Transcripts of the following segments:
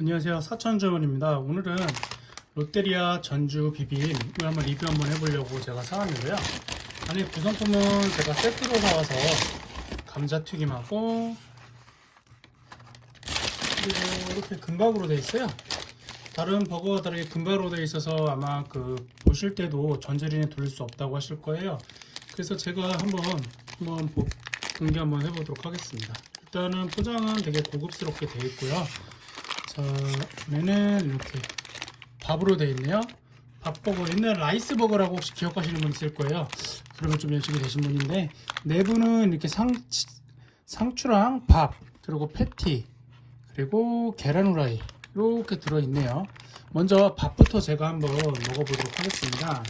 안녕하세요. 사천주원입니다. 오늘은 롯데리아 전주 비빔 이걸 한번 리뷰 한번 해보려고 제가 사왔는데요. 안에 구성품은 제가 세트로 사와서 감자튀김하고 그리고 이렇게 금박으로 되어 있어요. 다른 버거와 다르게 금박으로 되어 있어서 아마 그 보실 때도 전자레인지에 돌릴 수 없다고 하실 거예요. 그래서 제가 한번 한번 보- 공개 한번 해보도록 하겠습니다. 일단은 포장은 되게 고급스럽게 되어 있고요 자, 면은 이렇게 밥으로 되어 있네요. 밥버거 옛날 라이스버거라고 혹시 기억하시는 분 있을 거예요. 그러면 좀 연식이 되신 분인데 내부는 이렇게 상 상추랑 밥 그리고 패티 그리고 계란 후라이 이렇게 들어 있네요. 먼저 밥부터 제가 한번 먹어보도록 하겠습니다.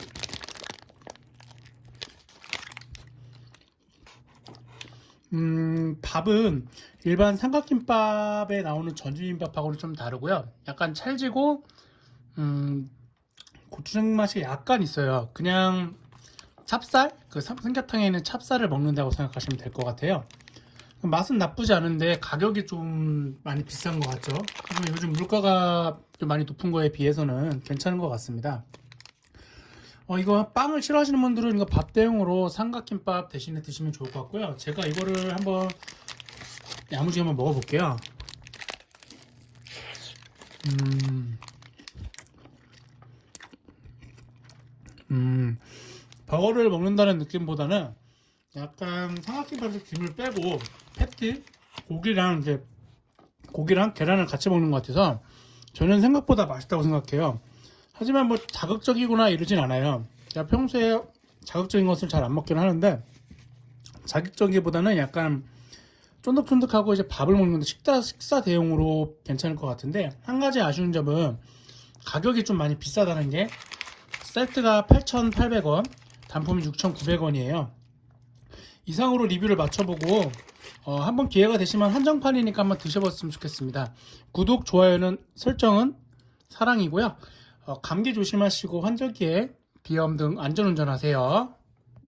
음, 밥은 일반 삼각김밥에 나오는 전주김밥하고는 좀 다르고요. 약간 찰지고, 음, 고추장 맛이 약간 있어요. 그냥 찹쌀? 그 삼- 삼계탕에 있는 찹쌀을 먹는다고 생각하시면 될 것 같아요. 맛은 나쁘지 않은데 가격이 좀 많이 비싼 것 같죠? 요즘 물가가 좀 많이 높은 거에 비해서는 괜찮은 것 같습니다. 어, 이거 빵을 싫어하시는 분들은 이거 밥 대용으로 삼각김밥 대신에 드시면 좋을 것 같고요. 제가 이거를 한번 야무지게 한번 먹어볼게요. 음, 음, 버거를 먹는다는 느낌보다는 약간 삼각김밥에서 김을 빼고 패티, 고기랑 이제 고기랑 계란을 같이 먹는 것 같아서 저는 생각보다 맛있다고 생각해요. 하지만 뭐 자극적이거나 이러진 않아요. 제가 평소에 자극적인 것을 잘 안 먹긴 하는데 자극적이보다는 약간 쫀득쫀득하고 이제 밥을 먹는데 식사 식사 대용으로 괜찮을 것 같은데 한 가지 아쉬운 점은 가격이 좀 많이 비싸다는 게 세트가 8,800원, 단품이 6,900원이에요. 이상으로 리뷰를 맞춰보고 어, 한번 기회가 되시면 한정판이니까 한번 드셔봤으면 좋겠습니다. 구독, 좋아요는 설정은 사랑이고요. 어, 감기 조심하시고 환절기에 비염 등 안전운전하세요.